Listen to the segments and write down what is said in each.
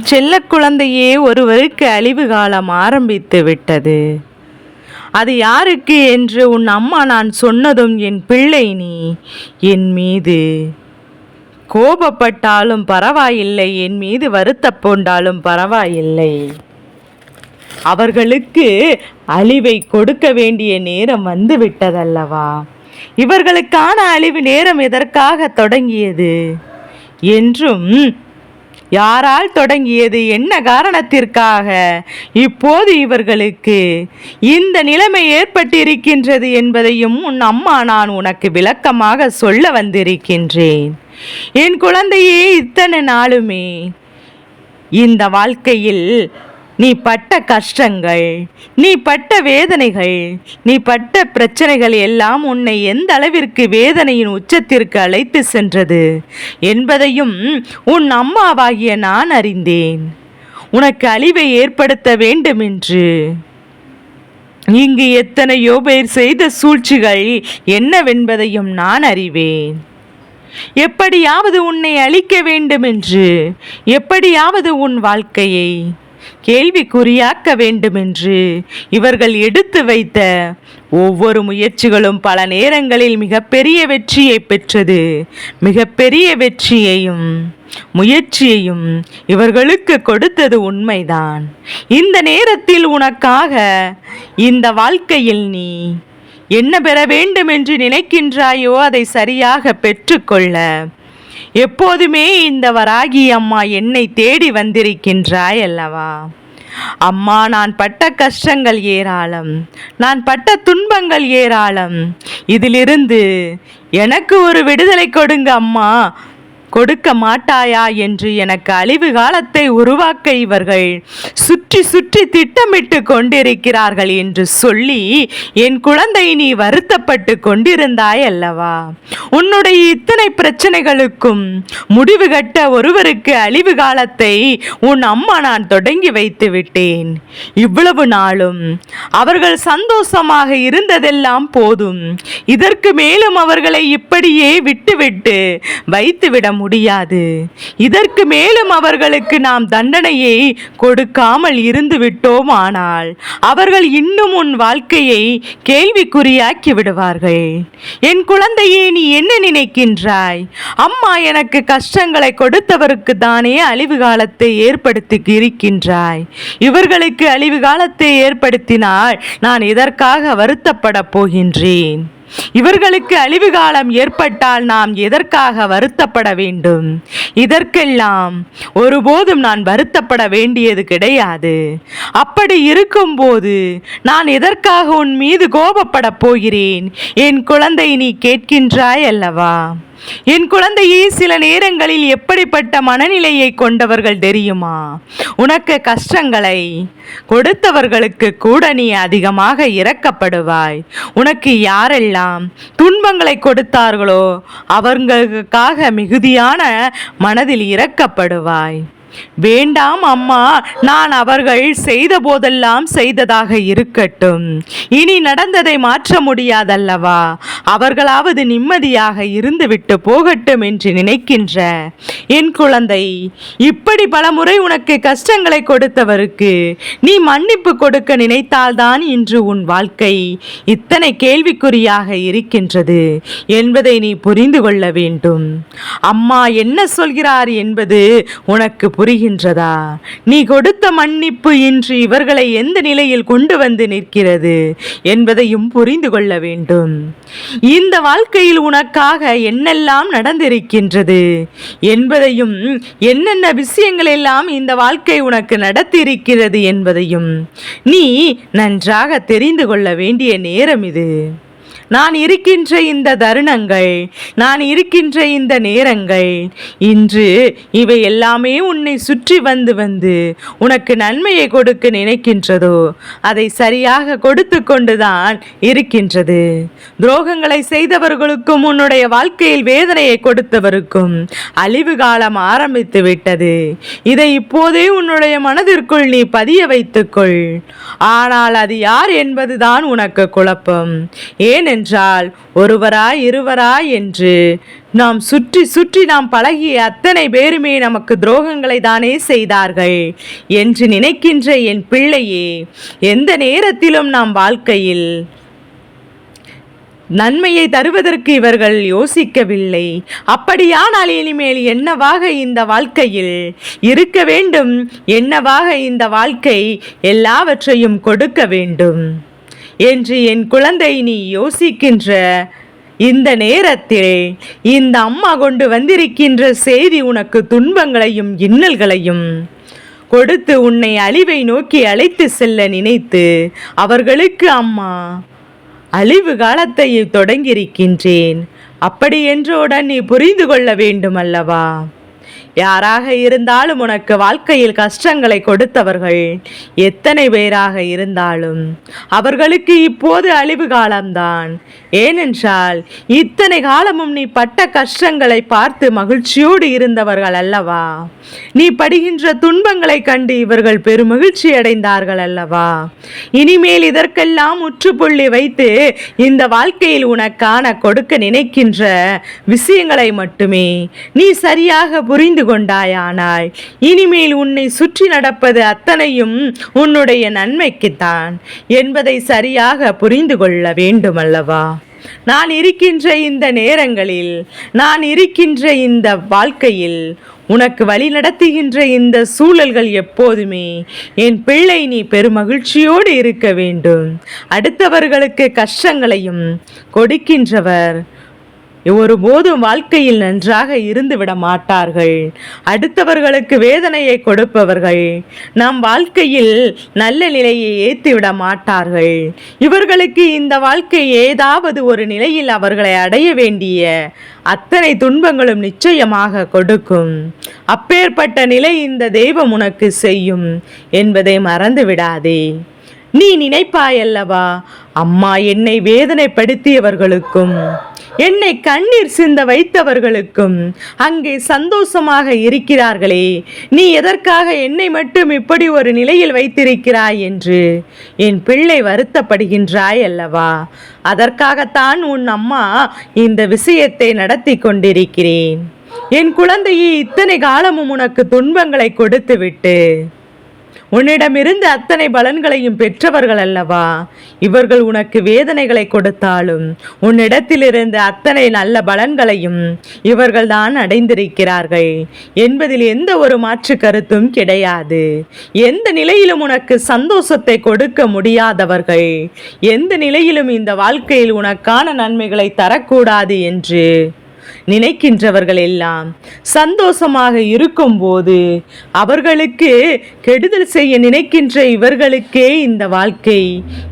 செல்ல குழந்தையே ஒருவருக்கு அழிவு காலம் ஆரம்பித்து விட்டது. அது யாருக்கு என்று உன் அம்மா நான் சொன்னதும் என் பிள்ளை நீ என் மீது. கோபப்பட்டாலும் பரவாயில்லை என் மீது வருத்தப்போண்டாலும் பரவாயில்லை. அவர்களுக்கு அழிவை கொடுக்க வேண்டிய நேரம் வந்து விட்டதல்லவா? இவர்களுக்கான அழிவு நேரம் எதற்காக தொடங்கியது? என்றும் யாரால் தொடங்கியது என்ன காரணத்திற்காக? இப்போது இவர்களுக்கு இந்த நிலைமை ஏற்பட்டிருக்கின்றது என்பதையும் உன் அம்மா நான் உனக்கு விளக்கமாக சொல்ல வந்திருக்கின்றேன். என் குழந்தையே இத்தனை நாளுமே இந்த வாழ்க்கையில் நீ பட்ட கஷ்டங்கள் நீ பட்ட வேதனைகள் நீ பட்ட பிரச்சனைகள் எல்லாம் உன்னை எந்த அளவிற்கு வேதனையின் உச்சத்திற்கு அழைத்து சென்றது என்பதையும் உன் அம்மாவாகிய நான் அறிந்தேன். உனக்கு அழிவை ஏற்படுத்த வேண்டுமென்று. இங்கு எத்தனையோ பேர் செய்த சூழ்ச்சிகள் என்னவென்பதையும் நான் அறிவேன். எப்படியாவது உன்னை அழிக்க வேண்டுமென்று எப்படியாவது உன் வாழ்க்கையை கேள்விக்குறியாக்க வேண்டுமென்று இவர்கள் எடுத்து வைத்த ஒவ்வொரு முயற்சிகளும் பல நேரங்களில் மிகப்பெரிய வெற்றியை பெற்றது. மிகப்பெரிய வெற்றியையும் முயற்சியையும் இவர்களுக்கு கொடுத்தது உண்மைதான். இந்த நேரத்தில் உனக்காக இந்த வாழ்க்கையில் நீ என்ன பெற வேண்டும் என்று நினைக்கின்றாயோ அதை சரியாக பெற்றுக்கொள்ள எப்போதுமே இந்த வராகி அம்மா என்னை தேடி வந்திருக்கின்றாய் அல்லவா? அம்மா நான் பட்ட கஷ்டங்கள் ஏராளம். நான் பட்ட துன்பங்கள் ஏராளம். இதிலிருந்து எனக்கு ஒரு விடுதலை கொடுங்க அம்மா. கொடுக்க மாட்டாயா என்று எனக்கு அழிவு காலத்தை உருவாக்க இவர்கள் சுற்றி சுற்றி திட்டமிட்டு கொண்டிருக்கிறார்கள் என்று சொல்லி என் குழந்தை நீ வருத்தப்பட்டு கொண்டிருந்தாய் அல்லவா? உன்னுடைய இத்தனை பிரச்சனைகளுக்கும் முடிவு கட்ட ஒருவருக்கு அழிவு காலத்தை உன் அம்மா நான் தொடங்கி வைத்து விட்டேன். இவ்வளவு நாளும் அவர்கள் சந்தோஷமாக இருந்ததெல்லாம் போதும். இதற்கு மேலும் அவர்களை இப்படியே விட்டுவிட்டு வைத்துவிட முடியாது. இதற்கு மேலும் அவர்களுக்கு நாம் தண்டனையை கொடுக்காமல் இருந்து விட்டோம் ஆனால் அவர்கள் இன்னும் உன் வாழ்க்கையை கேள்விக்குறியாக்கி விடுவார்கள். என் குழந்தையே நீ என்ன நினைக்கின்றாய்? அம்மா எனக்கு கஷ்டங்களை கொடுத்தவருக்கு தானே அழிவு காலத்தை ஏற்படுத்தி இருக்கின்றாய். இவர்களுக்கு அழிவு காலத்தை ஏற்படுத்தினால் நான் இதற்காக வருத்தப்பட போகின்றேன். இவர்களுக்கு அழிவு காலம் ஏற்பட்டால் நாம் எதற்காக வருத்தப்பட வேண்டும்? இதற்கெல்லாம் ஒருபோதும் நான் வருத்தப்பட வேண்டியது கிடையாது. அப்படி இருக்கும்போது நான் எதற்காக உன் மீது கோபப்பட போகிறேன்? என் குழந்தை நீ கேட்கின்றாய் அல்லவா? என் குழந்தையே சில நேரங்களில் எப்படிப்பட்ட மனநிலையை கொண்டவர்கள் தெரியுமா? உனக்கு கஷ்டங்களை கொடுத்தவர்களுக்கு கூட நீ அதிகமாக இறக்கப்படுவாய் உனக்கு யாரெல்லாம் துன்பங்களை கொடுத்தார்களோ அவர்களுக்காக மிகுதியான மனதில் இறக்கப்படுவாய் வேண்டாம் அம்மா நான் அவர்கள் செய்த போதெல்லாம் செய்ததாக இருக்கட்டும். இனி நடந்ததை மாற்ற முடியாதல்லவா? அவர்களாவது நிம்மதியாக இருந்துவிட்டு போகட்டும் என்று நினைக்கின்ற என் குழந்தை இப்படி பலமுறை உனக்கு கஷ்டங்களை கொடுத்தவருக்கு நீ மன்னிப்பு கொடுக்க நினைத்தால்தான் இன்று உன் வாழ்க்கை இத்தனை கேள்விக்குறியாக இருக்கின்றது என்பதை நீ புரிந்து கொள்ள வேண்டும். அம்மா என்ன சொல்கிறார் என்பது உனக்கு புரிகின்றதா? நீ கொடுத்த மன்னிப்பு இன்று இவர்களை எந்த நிலையில் கொண்டு வந்து நிற்கிறது என்பதையும் புரிந்து கொள்ள வேண்டும். இந்த வாழ்க்கையில் உனக்காக என்னெல்லாம் நடந்திருக்கின்றது என்பதையும் என்னென்ன விஷயங்கள் எல்லாம் இந்த வாழ்க்கை உனக்கு நடத்தியிருக்கிறது என்பதையும் நீ நன்றாக தெரிந்து கொள்ள வேண்டிய நேரம் இது. நான் இருக்கின்ற இந்த தருணங்கள் நான் இருக்கின்ற இந்த நேரங்கள் இன்று இவை எல்லாமே உன்னை சுற்றி வந்து வந்து உனக்கு நன்மையை கொடுக்க நினைக்கின்றதோ அதை சரியாக கொடுத்து கொண்டுதான் இருக்கின்றது. துரோகங்களை செய்தவர்களுக்கும் உன்னுடைய வாழ்க்கையில் வேதனையை கொடுத்தவருக்கும் அழிவு காலம் ஆரம்பித்து விட்டது. இதை இப்போதே உன்னுடைய மனதிற்குள் நீ பதிய வைத்துக்கொள். ஆனால் அது யார் என்பதுதான் உனக்கு குழப்பம். ஏனென்று ஏனென்றால் ஒருவரா இருவரா என்று. நாம் சுற்றி சுற்றி நாம் பழகிய அத்தனை பேருமே நமக்கு துரோகங்களை தானே செய்தார்கள் என்று நினைக்கின்ற என் பிள்ளையே எந்த நேரத்திலும் நாம் வாழ்க்கையில் நன்மையை தருவதற்கு இவர்கள் யோசிக்கவில்லை. அப்படியானால் இனிமேல் என்னவாக இந்த வாழ்க்கையில் இருக்க வேண்டும்? என்னவாக இந்த வாழ்க்கை எல்லாவற்றையும் கொடுக்க வேண்டும்? என்று என் குழந்தை நீ யோசிக்கின்ற இந்த நேரத்தில் இந்த அம்மா கொண்டு வந்திருக்கின்ற செய்தி உனக்கு துன்பங்களையும் இன்னல்களையும் கொடுத்து உன்னை அழிவை நோக்கி அழைத்து செல்ல நினைத்து அவர்களுக்கு அம்மா அழிவு காலத்தை தொடங்கியிருக்கின்றேன். அப்படி நீ புரிந்து கொள்ள வேண்டும் அல்லவா யாராக இருந்தாலும் உனக்கு வாழ்க்கையில் கஷ்டங்களை கொடுத்தவர்கள் எத்தனை பேராக இருந்தாலும் அவர்களுக்கு இப்போது அழிவு காலம்தான். ஏனென்றால் இத்தனை காலமும் நீ பட்ட கஷ்டங்களை பார்த்து மகிழ்ச்சியோடு இருந்தவர்கள் அல்லவா? நீ படுகின்ற துன்பங்களை கண்டு இவர்கள் பெருமகிழ்ச்சி அடைந்தார்கள் அல்லவா? இனிமேல் இதற்கெல்லாம் முற்றுப்புள்ளி வைத்து இந்த வாழ்க்கையில் உனக்கான கொடுக்க நினைக்கின்ற விஷயங்களை மட்டுமே நீ சரியாக புரிந்து கொண்டாயானால் இனிமேல் உன்னை சுற்றி நடப்பது அத்தனையும் உன்னுடைய நன்மைக்குத்தான் என்பதை சரியாக புரிந்து கொள்ள வேண்டுமல்லவா? நான் இருக்கின்ற இந்த நேரங்களில் நான் இருக்கின்ற இந்த வாழ்க்கையில் உனக்கு வழி நடத்துகின்ற இந்த சூழல்கள் எப்போதுமே என் பிள்ளை நீ பெருமகிழ்ச்சியோடு இருக்க வேண்டும். அடுத்தவர்களுக்கு கஷ்டங்களையும் கொடுக்கின்றவர் ஒருபோதும் வாழ்க்கையில் நன்றாக இருந்து விட மாட்டார்கள். அடுத்தவர்களுக்கு வேதனையை கொடுப்பவர்கள். நம் வாழ்க்கையில் நல்ல நிலையை ஏற்றி விட மாட்டார்கள். இவர்களுக்கு இந்த வாழ்க்கை ஏதாவது ஒரு நிலையில் அவர்களை அடைய வேண்டிய அத்தனை துன்பங்களும் நிச்சயமாக கொடுக்கும். அப்பேற்பட்ட நிலை இந்த தெய்வம் உனக்கு செய்யும் என்பதை மறந்து விடாதே. நீ நினைப்பாயல்லவா? அம்மா என்னை வேதனைப்படுத்தியவர்களுக்கும் என்னை கண்ணீர் சிந்த வைத்தவர்களுக்கும் அங்கே சந்தோஷமாக இருக்கிறார்களே. நீ எதற்காக என்னை மட்டும் இப்படி ஒரு நிலையில் வைத்திருக்கிறாய் என்று என் பிள்ளை வருத்தப்படுகின்றாய் அல்லவா? அதற்காகத்தான் உன் அம்மா இந்த விஷயத்தை நடத்தி கொண்டிருக்கிறேன். என் குழந்தையை இத்தனை காலமும் உனக்கு துன்பங்களை கொடுத்துவிட்டு உன்னிடமிருந்து அத்தனை பலன்களையும் பெற்றவர்கள் அல்லவா? இவர்கள் உனக்கு வேதனைகளை கொடுத்தாலும் உன்னிடத்திலிருந்து அத்தனை நல்ல பலன்களையும் இவர்கள் தான் அடைந்திருக்கிறார்கள். என்பதில் எந்த ஒரு மாற்று கருத்தும் கிடையாது. எந்த நிலையிலும் உனக்கு சந்தோஷத்தை கொடுக்க முடியாதவர்கள். எந்த நிலையிலும் இந்த வாழ்க்கையில் உனக்கான நன்மைகளை தரக்கூடாது என்று நினைக்கின்றவர்கள் எல்லாம் சந்தோஷமாக இருக்கும்போது அவர்களுக்கு கெடுதல் செய்ய நினைக்கின்ற இவர்களுக்கே இந்த வாழ்க்கை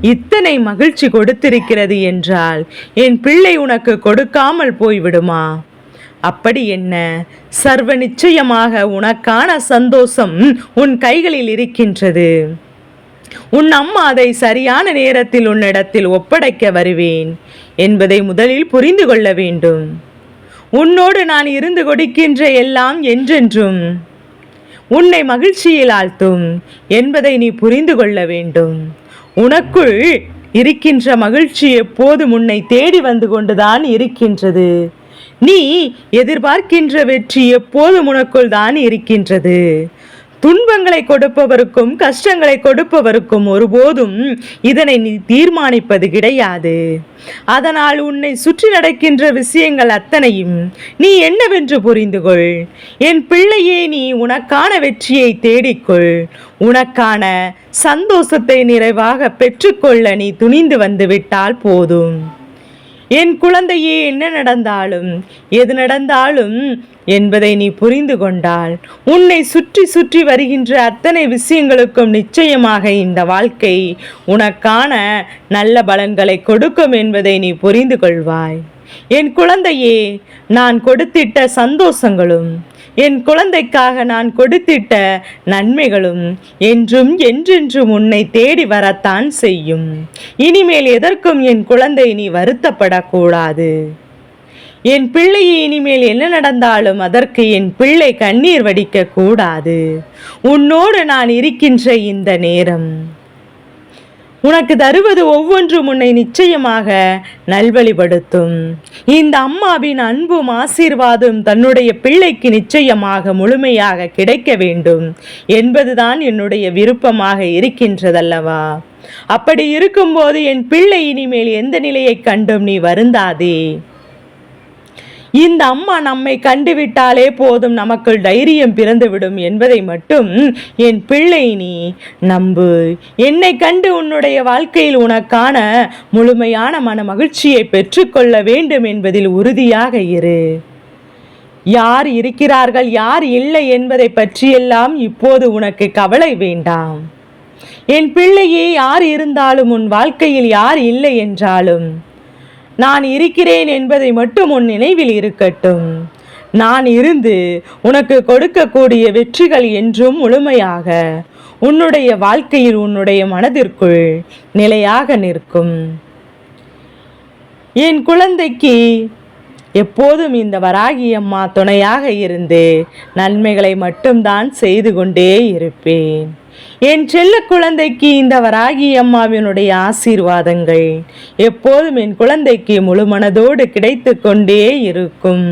இத்தனை மகிழ்ச்சி கொடுத்திருக்கிறது என்றால் என் பிள்ளை உனக்கு கொடுக்காமல் போய்விடுமா? அப்படி என்ன? சர்வ நிச்சயமாக உனக்கான சந்தோஷம் உன் கைகளில் இருக்கின்றது. உன் அம்மா அதை சரியான நேரத்தில் உன்னிடத்தில் ஒப்படைக்க வருவேன் என்பதை முதலில் புரிந்து கொள்ள வேண்டும். உன்னோடு நான் இருந்து கொடுக்கின்ற எல்லாம் என்றென்றும். உன்னை மகிழ்ச்சியில் ஆழ்த்தும் என்பதை நீ புரிந்து கொள்ள வேண்டும். உனக்குள் இருக்கின்ற மகிழ்ச்சி எப்போதும் உன்னை தேடி வந்து கொண்டுதான் இருக்கின்றது. நீ எதிர்பார்க்கின்ற வெற்றி எப்போதும் உனக்குள் தான் இருக்கின்றது. துன்பங்களை கொடுப்பவருக்கும் கஷ்டங்களை கொடுப்பவருக்கும் ஒருபோதும் இதனை நீ தீர்மானிப்பது கிடையாது. அதனால் உன்னை சுற்றி நடக்கின்ற விஷயங்கள் அத்தனையும் நீ என்னவென்று புரிந்து கொள் என் பிள்ளையே நீ உனக்கான வெற்றியை தேடிக்கொள். உனக்கான சந்தோஷத்தை நிறைவாக பெற்றுக்கொள்ள நீ துணிந்து வந்துவிட்டால் போதும். என் குழந்தையே என்ன நடந்தாலும் எது நடந்தாலும் என்பதை நீ புரிந்து கொண்டால் உன்னை சுற்றி சுற்றி வருகின்ற அத்தனை விஷயங்களுக்கும் நிச்சயமாக இந்த வாழ்க்கை உனக்கான நல்ல பலன்களை கொடுக்கும் என்பதை நீ புரிந்து கொள்வாய். என் குழந்தையே நான் கொடுத்திட்ட சந்தோஷங்களும் என் குழந்தைக்காக நான் கொடுத்திட்ட நன்மைகளும் என்றும் என்றென்றும் உன்னை தேடி வரத்தான் செய்யும். இனிமேல் எதற்கும் என் குழந்தை நீ வருத்தப்படக்கூடாது. என் பிள்ளையை இனிமேல் என்ன நடந்தாலும் அதற்கு என் பிள்ளை கண்ணீர் வடிக்க கூடாது உன்னோடு நான் இருக்கின்ற இந்த நேரம் உனக்கு தருவது ஒவ்வொன்றும் உன்னை நிச்சயமாக நல்வழிப்படுத்தும். இந்த அம்மாவின் அன்பும் ஆசீர்வாதம் தன்னுடைய பிள்ளைக்கு நிச்சயமாக முழுமையாக கிடைக்க வேண்டும். என்பதுதான் என்னுடைய விருப்பமாக இருக்கின்றதல்லவா? அப்படி இருக்கும்போது என் பிள்ளை இனிமேல் எந்த நிலையை கண்டும் நீ வருந்தாதே. இந்த அம்மா நம்மை கண்டுவிட்டாலே போதும் நமக்குள் தைரியம் பிறந்துவிடும் என்பதை மட்டும் என் பிள்ளை நீ நம்பு. என்னை கண்டு உன்னுடைய வாழ்க்கையில் உனக்கான முழுமையான மன மகிழ்ச்சியை பெற்றுக்கொள்ள வேண்டும் என்பதில் உறுதியாக இரு. யார் இருக்கிறார்கள் யார் இல்லை என்பதை பற்றியெல்லாம் இப்போது உனக்கு கவலை வேண்டாம். என் பிள்ளையே யார் இருந்தாலும் உன் வாழ்க்கையில் யார் இல்லை என்றாலும் நான் இருக்கிறேன் என்பதை மட்டும் உன் நினைவில் இருக்கட்டும். நான் இருந்து உனக்கு கொடுக்கக்கூடிய வெற்றிகள் என்றும் முழுமையாக உன்னுடைய வாழ்க்கையில் உன்னுடைய மனதிற்குள் நிலையாக நிற்கும். என் குழந்தைக்கு எப்போதும் இந்த வராகி அம்மா துணையாக இருந்து நன்மைகளை மட்டும்தான் செய்து கொண்டே இருப்பேன். என் செல்ல குழந்தைக்கு இந்த வராகி அம்மாவினுடைய ஆசீர்வாதங்கள் எப்போதும் என் குழந்தைக்கு முழு மனதோடு கிடைத்து கொண்டே இருக்கும்.